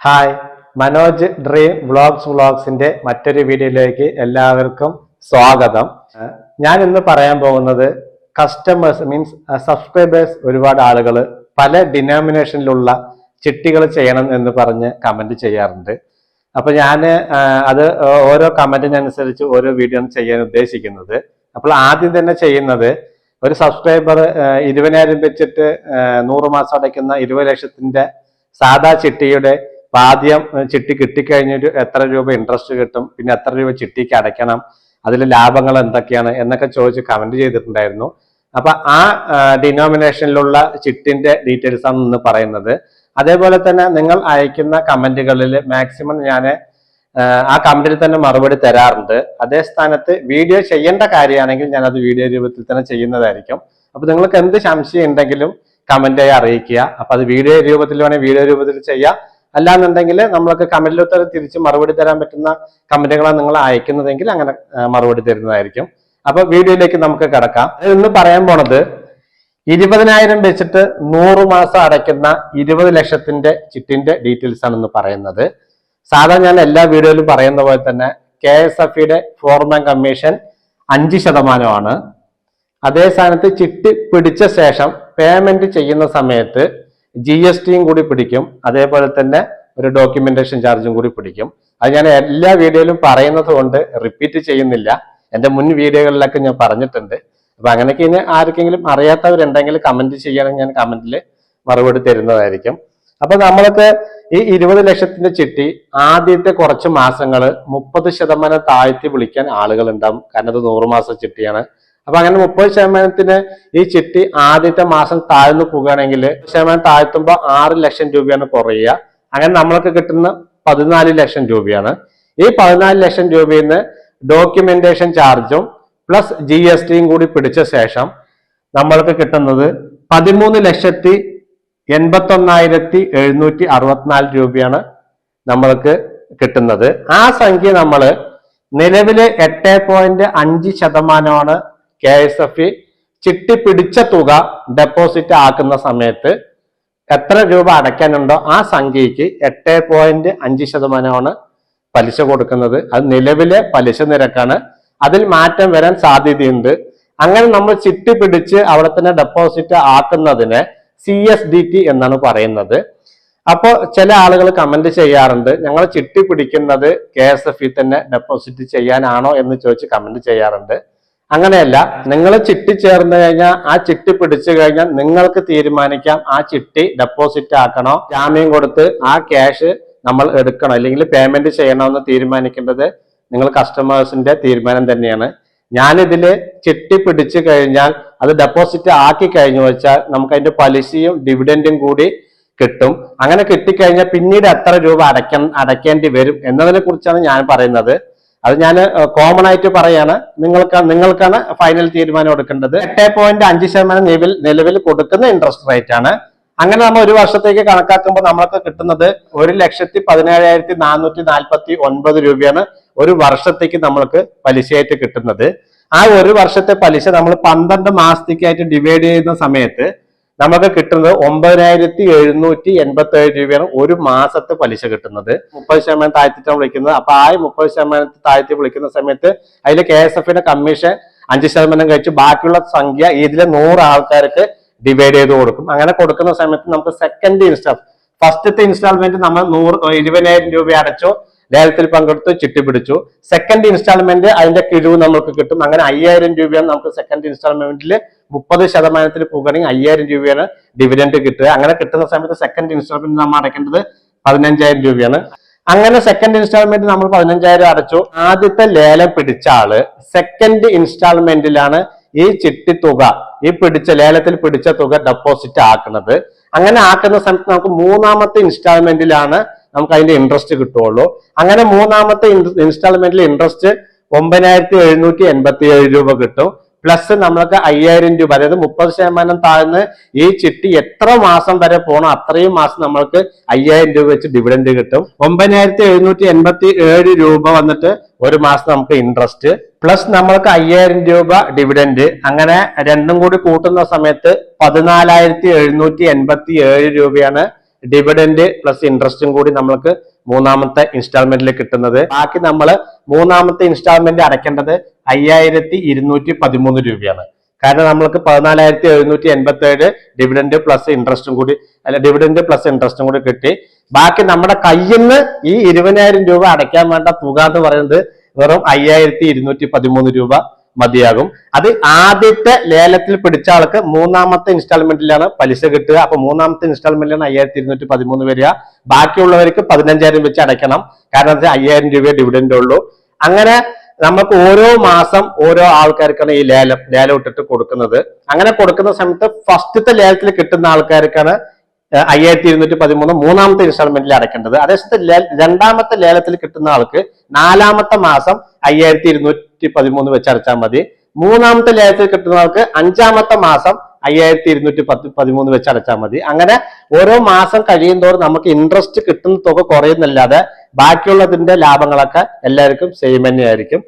Hi Manoj dream vlogs വ്ളോഗ്സിന്റെ മറ്റൊരു വീഡിയോയിലേക്ക് എല്ലാവർക്കും സ്വാഗതം. ഞാൻ ഇന്ന് പറയാൻ പോകുന്നത് കസ്റ്റമേഴ്സ് മീൻസ് സബ്സ്ക്രൈബേഴ്സ് ഒരുപാട് ആളുകൾ പല ഡിനോമിനേഷനിലുള്ള ചിട്ടികൾ ചെയ്യണം എന്ന് പറഞ്ഞ് കമന്റ് ചെയ്യാറുണ്ട്. അപ്പൊ ഞാൻ അത് ഓരോ കമന്റിനനുസരിച്ച് ഓരോ വീഡിയോ ചെയ്യാൻ ഉദ്ദേശിക്കുന്നത്. അപ്പോൾ ആദ്യം തന്നെ ചെയ്യുന്നത് ഒരു സബ്സ്ക്രൈബർ ഇരുപതിനായിരം വെച്ചിട്ട് നൂറ് മാസം അടയ്ക്കുന്ന ഇരുപത് ലക്ഷത്തിന്റെ സാധാ ചിട്ടിയുടെ ആദ്യം ചിട്ടി കിട്ടിക്കഴിഞ്ഞൊരു എത്ര രൂപ ഇൻട്രസ്റ്റ് കിട്ടും പിന്നെ എത്ര രൂപ ചിട്ടിക്ക് അടയ്ക്കണം അതിലെ ലാഭങ്ങൾ എന്തൊക്കെയാണ് എന്നൊക്കെ ചോദിച്ച് കമന്റ് ചെയ്തിട്ടുണ്ടായിരുന്നു. അപ്പൊ ആ ഡിനോമിനേഷനിലുള്ള ചിട്ടിന്റെ ഡീറ്റെയിൽസ് ആണ് ഇന്ന് പറയുന്നത്. അതേപോലെ തന്നെ നിങ്ങൾ അയക്കുന്ന കമന്റുകളിൽ മാക്സിമം ഞാൻ ആ കമന്റിൽ തന്നെ മറുപടി തരാറുണ്ട്. അതേ സ്ഥാനത്ത് വീഡിയോ ചെയ്യേണ്ട കാര്യമാണെങ്കിൽ ഞാൻ അത് വീഡിയോ രൂപത്തിൽ തന്നെ ചെയ്യുന്നതായിരിക്കും. അപ്പൊ നിങ്ങൾക്ക് എന്ത് സംശയം ഉണ്ടെങ്കിലും കമന്റായി അറിയിക്കുക. അപ്പൊ അത് വീഡിയോ രൂപത്തിൽ വേണമെങ്കിൽ വീഡിയോ രൂപത്തിൽ ചെയ്യാം. അല്ലാന്നുണ്ടെങ്കിൽ നമ്മൾക്ക് കമന്റിൽ ഉത്തരം തിരിച്ച് മറുപടി തരാൻ പറ്റുന്ന കമന്റുകളാണ് നിങ്ങൾ അയക്കുന്നതെങ്കിൽ അങ്ങനെ മറുപടി തരുന്നതായിരിക്കും. അപ്പൊ വീഡിയോയിലേക്ക് നമുക്ക് കിടക്കാം. ഇന്ന് പറയാൻ പോണത് ഇരുപതിനായിരം വെച്ചിട്ട് നൂറ് മാസം അടയ്ക്കുന്ന ഇരുപത് ലക്ഷത്തിന്റെ ചിട്ടിന്റെ ഡീറ്റെയിൽസ് ആണ് ഇന്ന് പറയുന്നത്. സാധാരണ ഞാൻ എല്ലാ വീഡിയോയിലും പറയുന്ന പോലെ തന്നെ കെ എസ് എഫ് ഇയുടെ ഫോർമാൻ കമ്മീഷൻ അഞ്ച് ശതമാനമാണ്. അതേ സ്ഥാനത്ത് ചിട്ടി പിടിച്ച ശേഷം പേയ്മെന്റ് ചെയ്യുന്ന സമയത്ത് ജി എസ് ടിയും കൂടി പിടിക്കും. അതേപോലെ തന്നെ ഒരു ഡോക്യുമെന്റേഷൻ ചാർജും കൂടി പിടിക്കും. അത് ഞാൻ എല്ലാ വീഡിയോയിലും പറയുന്നത് കൊണ്ട് റിപ്പീറ്റ് ചെയ്യുന്നില്ല. എന്റെ മുൻ വീഡിയോകളിലൊക്കെ ഞാൻ പറഞ്ഞിട്ടുണ്ട്. അപ്പൊ അങ്ങനെയൊക്കെ ഇനി ആർക്കെങ്കിലും അറിയാത്തവരുണ്ടെങ്കിൽ കമന്റ് ചെയ്യണമെങ്കിൽ ഞാൻ കമന്റിൽ മറുപടി തരുന്നതായിരിക്കും. അപ്പൊ നമ്മൾക്ക് ഈ ഇരുപത് ലക്ഷത്തിന്റെ ചിട്ടി ആദ്യത്തെ കുറച്ച് മാസങ്ങൾ മുപ്പത് ശതമാനം താഴ്ത്തി വിളിക്കാൻ ആളുകൾ ഉണ്ടാവും കാരണം അത് നൂറ് മാസം ചിട്ടിയാണ്. അപ്പൊ അങ്ങനെ മുപ്പത് ശതമാനത്തിന് ഈ ചിട്ടി ആദ്യത്തെ മാസം താഴ്ന്നു പോകുകയാണെങ്കിൽ ശതമാനം താഴ്ത്തുമ്പോൾ ആറ് ലക്ഷം രൂപയാണ് കുറയുക. അങ്ങനെ നമ്മൾക്ക് കിട്ടുന്ന പതിനാല് ലക്ഷം രൂപയാണ്. ഈ പതിനാല് ലക്ഷം രൂപയിൽ നിന്ന് ഡോക്യുമെന്റേഷൻ ചാർജും പ്ലസ് ജി എസ് ടിയും കൂടി പിടിച്ച ശേഷം നമ്മൾക്ക് കിട്ടുന്നത് പതിമൂന്ന് ലക്ഷത്തി എൺപത്തി ഒന്നായിരത്തി എഴുന്നൂറ്റി അറുപത്തിനാല് രൂപയാണ് നമ്മൾക്ക് കിട്ടുന്നത്. ആ സംഖ്യ നമ്മൾ നിലവിലെ എട്ട് പോയിന്റ് അഞ്ച് ശതമാനമാണ് കെ എസ് എഫ് ചിട്ടി പിടിച്ച തുക ഡെപ്പോസിറ്റ് ആക്കുന്ന സമയത്ത് എത്ര രൂപ അടയ്ക്കാനുണ്ടോ ആ സംഖ്യയ്ക്ക് എട്ട് പോയിന്റ് അഞ്ച് ശതമാനമാണ് പലിശ കൊടുക്കുന്നത്. അത് നിലവിലെ പലിശ നിരക്കാണ്. അതിൽ മാറ്റം വരാൻ സാധ്യതയുണ്ട്. അങ്ങനെ നമ്മൾ ചിട്ടി പിടിച്ച് അവിടെ തന്നെ ഡെപ്പോസിറ്റ് ആക്കുന്നതിന് സി എസ് ഡി ടി എന്നാണ് പറയുന്നത്. അപ്പോൾ ചില ആളുകൾ കമന്റ് ചെയ്യാറുണ്ട് ഞങ്ങൾ ചിട്ടി പിടിക്കുന്നത് കെ എസ് എഫ് തന്നെ ഡെപ്പോസിറ്റ് ചെയ്യാനാണോ? എന്ന് ചോദിച്ച് കമന്റ് ചെയ്യാറുണ്ട്. അങ്ങനെയല്ല നിങ്ങൾ ചിട്ടി ചേർന്ന് കഴിഞ്ഞാൽ ആ ചിട്ടി പിടിച്ചു കഴിഞ്ഞാൽ നിങ്ങൾക്ക് തീരുമാനിക്കാം ആ ചിട്ടി ഡെപ്പോസിറ്റ് ആക്കണോ ജാമ്യം കൊടുത്ത് ആ ക്യാഷ് നമ്മൾ എടുക്കണം അല്ലെങ്കിൽ പേയ്മെന്റ് ചെയ്യണമെന്ന് തീരുമാനിക്കേണ്ടത് നിങ്ങൾ കസ്റ്റമേഴ്സിന്റെ തീരുമാനം തന്നെയാണ്. ഞാനിതിൽ ചിട്ടി പിടിച്ചു കഴിഞ്ഞാൽ അത് ഡെപ്പോസിറ്റ് ആക്കി കഴിഞ്ഞു വെച്ചാൽ നമുക്ക് അതിന്റെ പലിശയും ഡിവിഡൻഡും കൂടി കിട്ടും. അങ്ങനെ കിട്ടിക്കഴിഞ്ഞാൽ പിന്നീട് എത്ര രൂപ അടയ്ക്കാൻ അടയ്ക്കേണ്ടി വരും എന്നതിനെ കുറിച്ചാണ് ഞാൻ പറയുന്നത്. അത് ഞാൻ കോമൺ ആയിട്ട് പറയാണ്. നിങ്ങൾക്ക് നിങ്ങൾക്കാണ് ഫൈനൽ തീരുമാനം എടുക്കേണ്ടത്. എട്ട് പോയിന്റ് അഞ്ച് ശതമാനം നിലവിൽ നിലവിൽ കൊടുക്കുന്ന ഇൻട്രസ്റ്റ് റേറ്റ് ആണ്. അങ്ങനെ നമ്മൾ ഒരു വർഷത്തേക്ക് കണക്കാക്കുമ്പോൾ നമ്മൾക്ക് കിട്ടുന്നത് ഒരു ലക്ഷത്തി പതിനേഴായിരത്തി നാനൂറ്റി നാൽപ്പത്തി ഒൻപത് രൂപയാണ് ഒരു വർഷത്തേക്ക് നമ്മൾക്ക് പലിശയായിട്ട് കിട്ടുന്നത്. ആ ഒരു വർഷത്തെ പലിശ നമ്മൾ പന്ത്രണ്ട് മാസത്തേക്കായിട്ട് ഡിവൈഡ് ചെയ്യുന്ന സമയത്ത് നമുക്ക് കിട്ടുന്നത് ഒമ്പതിനായിരത്തി എഴുന്നൂറ്റി എൺപത്തി ഏഴ് രൂപയാണ് ഒരു മാസത്തെ പലിശ കിട്ടുന്നത്. മുപ്പത് ശതമാനം താഴ്ത്തിട്ടാണ് വിളിക്കുന്നത്. അപ്പൊ ആ മുപ്പത് ശതമാനത്തിൽ താഴ്ത്തി വിളിക്കുന്ന സമയത്ത് അതിൽ കെ എസ് എഫിന്റെ കമ്മീഷൻ അഞ്ച് ശതമാനം കഴിച്ച് ബാക്കിയുള്ള സംഖ്യ ഇതിലെ നൂറ് ആൾക്കാർക്ക് ഡിവൈഡ് ചെയ്ത് കൊടുക്കും. അങ്ങനെ കൊടുക്കുന്ന സമയത്ത് നമുക്ക് സെക്കൻഡ് ഇൻസ്റ്റാൾ ഫസ്റ്റത്തെ ഇൻസ്റ്റാൾമെന്റ് നമ്മൾ നൂറ് ഇരുപതിനായിരം രൂപ അടച്ചു ലേലത്തിൽ പങ്കെടുത്ത് ചിട്ടി പിടിച്ചു. സെക്കൻഡ് ഇൻസ്റ്റാൾമെന്റ് അതിന്റെ കിഴിവ് നമുക്ക് കിട്ടും. അങ്ങനെ അയ്യായിരം രൂപയാണ് നമുക്ക് സെക്കൻഡ് ഇൻസ്റ്റാൾമെന്റിൽ മുപ്പത് ശതമാനത്തിൽ പോകുകയാണെങ്കിൽ അയ്യായിരം രൂപയാണ് ഡിവിഡൻഡ് കിട്ടുക. അങ്ങനെ കിട്ടുന്ന സമയത്ത് സെക്കൻഡ് ഇൻസ്റ്റാൾമെന്റ് നമ്മൾ അടയ്ക്കേണ്ടത് പതിനഞ്ചായിരം രൂപയാണ്. അങ്ങനെ സെക്കൻഡ് ഇൻസ്റ്റാൾമെന്റ് നമ്മൾ പതിനഞ്ചായിരം അടച്ചു. ആദ്യത്തെ ലേലം പിടിച്ച ആൾ സെക്കൻഡ് ഇൻസ്റ്റാൾമെന്റിലാണ് ഈ ചിട്ടി തുക ഈ പിടിച്ച ലേലത്തിൽ പിടിച്ച തുക ഡെപ്പോസിറ്റ് ആക്കുന്നത്. അങ്ങനെ ആക്കുന്ന സമയത്ത് നമുക്ക് മൂന്നാമത്തെ ഇൻസ്റ്റാൾമെന്റിലാണ് നമുക്ക് അതിന്റെ ഇൻട്രസ്റ്റ് കിട്ടുള്ളൂ അങ്ങനെ മൂന്നാമത്തെ ഇൻസ്റ്റാൾമെന്റിൽ ഇൻട്രസ്റ്റ് ഒമ്പതിനായിരത്തി എഴുന്നൂറ്റി എൺപത്തി ഏഴ് രൂപ കിട്ടും. പ്ലസ് നമ്മൾക്ക് അയ്യായിരം രൂപ അതായത് മുപ്പത് ശതമാനം താഴ്ന്ന് ഈ ചിട്ടി എത്ര മാസം വരെ പോകണം അത്രയും മാസം നമ്മൾക്ക് അയ്യായിരം രൂപ വെച്ച് ഡിവിഡൻഡ് കിട്ടും. ഒമ്പതിനായിരത്തി എഴുന്നൂറ്റി എൺപത്തി ഏഴ് രൂപ വന്നിട്ട് ഒരു മാസം നമുക്ക് ഇൻട്രസ്റ്റ് പ്ലസ് നമ്മൾക്ക് അയ്യായിരം രൂപ ഡിവിഡൻഡ് അങ്ങനെ രണ്ടും കൂടി കൂട്ടുന്ന സമയത്ത് പതിനാലായിരത്തി എഴുന്നൂറ്റി എൺപത്തി ഏഴ് രൂപയാണ് ഡിവിഡൻഡ് പ്ലസ് ഇൻട്രസ്റ്റും കൂടി നമ്മൾക്ക് മൂന്നാമത്തെ ഇൻസ്റ്റാൾമെന്റിൽ കിട്ടുന്നത്. ബാക്കി നമ്മൾ മൂന്നാമത്തെ ഇൻസ്റ്റാൾമെന്റ് അടയ്ക്കേണ്ടത് അയ്യായിരത്തി ഇരുന്നൂറ്റി പതിമൂന്ന് രൂപയാണ്. കാരണം നമ്മൾക്ക് പതിനാലായിരത്തി എഴുന്നൂറ്റി എൺപത്തി ഏഴ് ഡിവിഡന്റ് പ്ലസ് ഇൻട്രസ്റ്റും കൂടി അല്ല ഡിവിഡൻഡ് പ്ലസ് ഇൻട്രസ്റ്റും കൂടി കിട്ടി. ബാക്കി നമ്മുടെ കയ്യിൽ നിന്ന് ഈ ഇരുപതിനായിരം രൂപ അടയ്ക്കാൻ വേണ്ട തുക എന്ന് പറയുന്നത് വെറും അയ്യായിരത്തി ഇരുന്നൂറ്റി പതിമൂന്ന് രൂപ മതിയാകും. അത് ആദ്യത്തെ ലേലത്തിൽ പിടിച്ച ആൾക്ക് മൂന്നാമത്തെ ഇൻസ്റ്റാൾമെന്റിലാണ് പലിശ കിട്ടുക. അപ്പൊ മൂന്നാമത്തെ ഇൻസ്റ്റാൾമെന്റിലാണ് അയ്യായിരത്തി ഇരുന്നൂറ്റി പതിമൂന്ന് വരിക. ബാക്കിയുള്ളവർക്ക് പതിനഞ്ചായിരം വെച്ച് അടയ്ക്കണം. കാരണം അയ്യായിരം രൂപയെ ഡിവിഡന്റ് ഉള്ളൂ. അങ്ങനെ നമുക്ക് ഓരോ മാസം ഓരോ ആൾക്കാർക്കാണ് ഈ ലേലം ലേലം ഇട്ടിട്ട് കൊടുക്കുന്നത്. അങ്ങനെ കൊടുക്കുന്ന സമയത്ത് ഫസ്റ്റത്തെ ലേലത്തിൽ കിട്ടുന്ന ആൾക്കാർക്കാണ് അയ്യായിരത്തി ഇരുന്നൂറ്റി പതിമൂന്ന് മൂന്നാമത്തെ ഇൻസ്റ്റാൾമെന്റിൽ അടയ്ക്കേണ്ടത്. അതേസമയത്ത് രണ്ടാമത്തെ ലേലത്തിൽ കിട്ടുന്ന ആൾക്ക് നാലാമത്തെ മാസം അയ്യായിരത്തി ഇരുന്നൂറ്റി പതിമൂന്ന് വെച്ച് അടച്ചാൽ മതി. മൂന്നാമത്തെ ലേലത്തിൽ കിട്ടുന്ന ആൾക്ക് അഞ്ചാമത്തെ മാസം അയ്യായിരത്തി ഇരുന്നൂറ്റി പത്ത് പതിമൂന്ന് വെച്ച് അടച്ചാൽ മതി. അങ്ങനെ ഓരോ മാസം കഴിയുന്തോറും നമുക്ക് ഇൻട്രസ്റ്റ് കിട്ടുന്ന തുക കുറയുന്നല്ലാതെ ബാക്കിയുള്ളതിന്റെ ലാഭങ്ങളൊക്കെ എല്ലാവർക്കും സെയിം തന്നെയായിരിക്കും.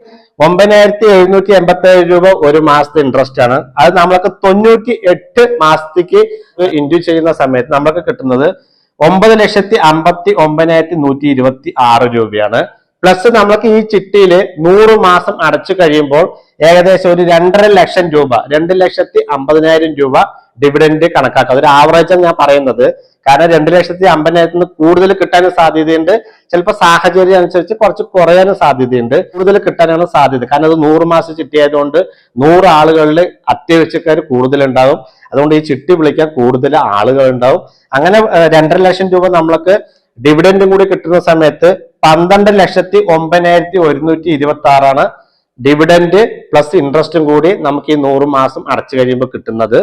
ഒമ്പതിനായിരത്തി എഴുന്നൂറ്റി എൺപത്തി ഏഴ് രൂപ ഒരു മാസത്തെ ഇൻട്രസ്റ്റ് ആണ്. അത് നമ്മൾക്ക് തൊണ്ണൂറ്റി എട്ട് മാസത്തേക്ക് ഇൻഡ്യൂ ചെയ്യുന്ന സമയത്ത് നമുക്ക് കിട്ടുന്നത് ഒമ്പത് ലക്ഷത്തി അമ്പത്തി ഒമ്പതിനായിരത്തി നൂറ്റി ഇരുപത്തി ആറ് രൂപയാണ്. പ്ലസ് നമ്മൾക്ക് ഈ ചിട്ടിയിൽ നൂറ് മാസം അടച്ചു കഴിയുമ്പോൾ ഏകദേശം ഒരു രണ്ടര ലക്ഷം രൂപ രണ്ട് ലക്ഷത്തി അമ്പതിനായിരം രൂപ ഡിവിഡന്റ് കണക്കാക്കുക ഒരു ആവറേജ് ഞാൻ പറയുന്നത്. കാരണം രണ്ട് ലക്ഷത്തി അമ്പതിനായിരത്തിന് കൂടുതൽ കിട്ടാനും സാധ്യതയുണ്ട്. ചിലപ്പോൾ സാഹചര്യം അനുസരിച്ച് കുറച്ച് കുറയാനും സാധ്യതയുണ്ട്. കൂടുതൽ കിട്ടാനാണ് സാധ്യത. കാരണം അത് നൂറ് മാസം ചിട്ടിയായതുകൊണ്ട് നൂറ് ആളുകളിൽ അത്യാവശ്യക്കാർ കൂടുതലുണ്ടാവും അതുകൊണ്ട് ഈ ചിട്ടി വിളിക്കാൻ കൂടുതൽ ആളുകൾ ഉണ്ടാവും അങ്ങനെ രണ്ടര ലക്ഷം രൂപ നമ്മൾക്ക് ഡിവിഡൻഡും കൂടി കിട്ടുന്ന സമയത്ത് പന്ത്രണ്ട് ലക്ഷത്തി ഒമ്പതിനായിരത്തി ഒരുന്നൂറ്റി ഇരുപത്തി ആറാണ് ഡിവിഡൻഡ് പ്ലസ് ഇൻട്രസ്റ്റും കൂടി നമുക്ക് ഈ നൂറ് മാസം അടച്ചു കഴിയുമ്പോൾ കിട്ടുന്നത്.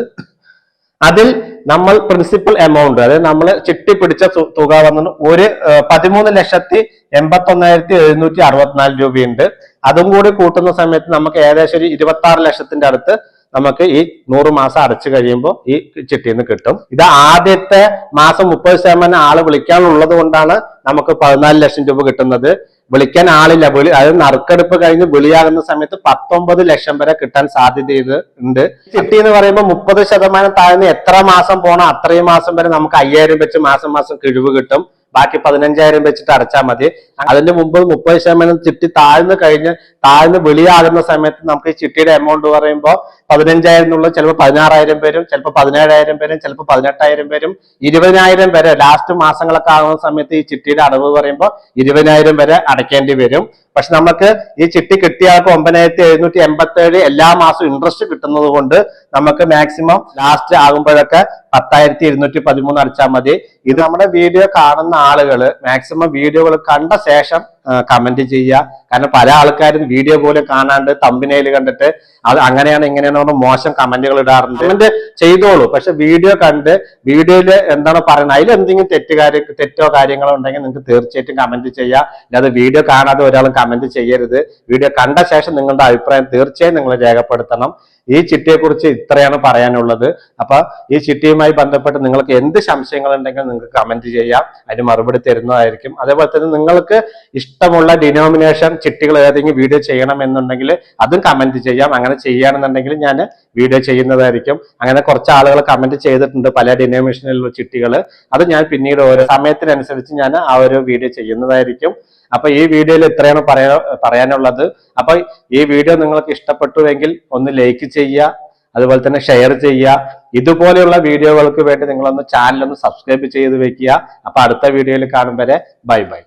അതിൽ നമ്മൾ പ്രിൻസിപ്പൽ എമൗണ്ട് അതായത് നമ്മൾ ചിട്ടി പിടിച്ച തുക വന്നത് ഒരു പതിമൂന്ന് ലക്ഷത്തി എൺപത്തി ഒന്നായിരത്തി എഴുന്നൂറ്റി അറുപത്തിനാല് രൂപയുണ്ട്. അതും കൂടി കൂട്ടുന്ന സമയത്ത് നമുക്ക് ഏകദേശം ഒരു ഇരുപത്തി ആറ് ലക്ഷത്തിന്റെ അടുത്ത് നമുക്ക് ഈ നൂറ് മാസം അടച്ചു കഴിയുമ്പോൾ ഈ ചിട്ടിയിൽ നിന്ന് കിട്ടും. ഇത് ആദ്യത്തെ മാസം മുപ്പത് ശതമാനം ആൾ വിളിക്കാനുള്ളത് കൊണ്ടാണ് നമുക്ക് പതിനാല് ലക്ഷം രൂപ കിട്ടുന്നത്. വിളിക്കാൻ ആളില്ല. വിളി അതായത് നറുക്കെടുപ്പ് കഴിഞ്ഞ് വിളിയാകുന്ന സമയത്ത് പത്തൊമ്പത് ലക്ഷം വരെ കിട്ടാൻ സാധ്യത ഉണ്ട്. ചിട്ടി എന്ന് പറയുമ്പോൾ മുപ്പത് ശതമാനം താഴ്ന്ന് എത്ര മാസം പോണോ അത്രയും മാസം വരെ നമുക്ക് അയ്യായിരം വെച്ച് മാസം മാസം കിഴിവ് കിട്ടും. ബാക്കി പതിനഞ്ചായിരം വെച്ചിട്ട് അടച്ചാൽ മതി. അതിന്റെ മുമ്പ് മുപ്പത് ശതമാനം ചിട്ടി താഴ്ന്നു കഴിഞ്ഞ് താഴ്ന്ന് വെളിയാകുന്ന സമയത്ത് നമുക്ക് ഈ ചിട്ടിയുടെ എമൗണ്ട് പറയുമ്പോൾ പതിനഞ്ചായിരം എന്നുള്ളത് ചിലപ്പോൾ പതിനാറായിരം പേരും ചിലപ്പോൾ പതിനേഴായിരം പേരും ചിലപ്പോൾ പതിനെട്ടായിരം പേരും ഇരുപതിനായിരം വരെ ലാസ്റ്റ് മാസങ്ങളൊക്കെ ആകുന്ന സമയത്ത് ഈ ചിട്ടിയുടെ അടവ് പറയുമ്പോൾ ഇരുപതിനായിരം വരെ അടയ്ക്കേണ്ടി വരും. പക്ഷെ നമുക്ക് ഈ ചിട്ടി കിട്ടിയാൾക്ക് ഒമ്പതിനായിരത്തി എഴുന്നൂറ്റി എൺപത്തി ഏഴ് എല്ലാ മാസവും ഇൻട്രസ്റ്റ് കിട്ടുന്നത് കൊണ്ട് നമുക്ക് മാക്സിമം ലാസ്റ്റ് ആകുമ്പോഴൊക്കെ പത്തായിരത്തി ഇരുന്നൂറ്റി പതിമൂന്ന് അടച്ചാൽ മതി. ഇത് നമ്മുടെ വീഡിയോ കാണുന്ന ആളുകൾ മാക്സിമം വീഡിയോകൾ കണ്ട ശേഷം കമന്റ് ചെയ്യുക. കാരണം പല ആൾക്കാരും വീഡിയോ പോലും കാണാണ്ട് തമ്പിനയിൽ കണ്ടിട്ട് അത് അങ്ങനെയാണ് ഇങ്ങനെയാണ് മോശം കമന്റുകൾ ഇടാറുണ്ട്. കമന്റ് ചെയ്തോളൂ. പക്ഷെ വീഡിയോ കണ്ട് വീഡിയോയിൽ എന്താണ് പറയുന്നത്? അതിൽ എന്തെങ്കിലും തെറ്റുകാര് തെറ്റോ കാര്യങ്ങളോ ഉണ്ടെങ്കിൽ നിങ്ങൾക്ക് തീർച്ചയായിട്ടും കമന്റ് ചെയ്യാം. അല്ലാതെ വീഡിയോ കാണാതെ ഒരാളും കമന്റ് ചെയ്യരുത്. വീഡിയോ കണ്ട ശേഷം നിങ്ങളുടെ അഭിപ്രായം തീർച്ചയായും നിങ്ങൾ രേഖപ്പെടുത്തണം. ഈ ചിട്ടിയെ കുറിച്ച് ഇത്രയാണ് പറയാനുള്ളത്. അപ്പൊ ഈ ചിട്ടിയുമായി ബന്ധപ്പെട്ട് നിങ്ങൾക്ക് എന്ത് സംശയങ്ങൾ ഉണ്ടെങ്കിൽ നിങ്ങൾക്ക് കമന്റ് ചെയ്യാം. അതിന് മറുപടി തരുന്നതായിരിക്കും. അതേപോലെ തന്നെ നിങ്ങൾക്ക് ഇഷ്ടമുള്ള ഡിനോമിനേഷൻ ചിട്ടികൾ ഏതെങ്കിലും വീഡിയോ ചെയ്യണം എന്നുണ്ടെങ്കിൽ അതും കമന്റ് ചെയ്യാം. അങ്ങനെ ചെയ്യുകയാണെന്നുണ്ടെങ്കിൽ ഞാൻ വീഡിയോ ചെയ്യുന്നതായിരിക്കും. അങ്ങനെ കുറച്ച് ആളുകൾ കമന്റ് ചെയ്തിട്ടുണ്ട് പല ഡിനോമിനേഷനിലുള്ള ചിട്ടികൾ അത് ഞാൻ പിന്നീട് ഓരോ സമയത്തിനനുസരിച്ച് ഞാൻ ആ ഒരു വീഡിയോ ചെയ്യുന്നതായിരിക്കും. അപ്പൊ ഈ വീഡിയോയിൽ ഇത്രയാണ് പറയാ പറയാനുള്ളത്. അപ്പൊ ഈ വീഡിയോ നിങ്ങൾക്ക് ഇഷ്ടപ്പെട്ടുവെങ്കിൽ ഒന്ന് ലൈക്ക് ചെയ്യുക അതുപോലെ തന്നെ ഷെയർ ചെയ്യുക. ഇതുപോലെയുള്ള വീഡിയോകൾക്ക് വേണ്ടി നിങ്ങളൊന്ന് ചാനൽ ഒന്ന് സബ്സ്ക്രൈബ് ചെയ്ത് വെക്കുക. അപ്പൊ അടുത്ത വീഡിയോയിൽ കാണും വരെ. Bye bye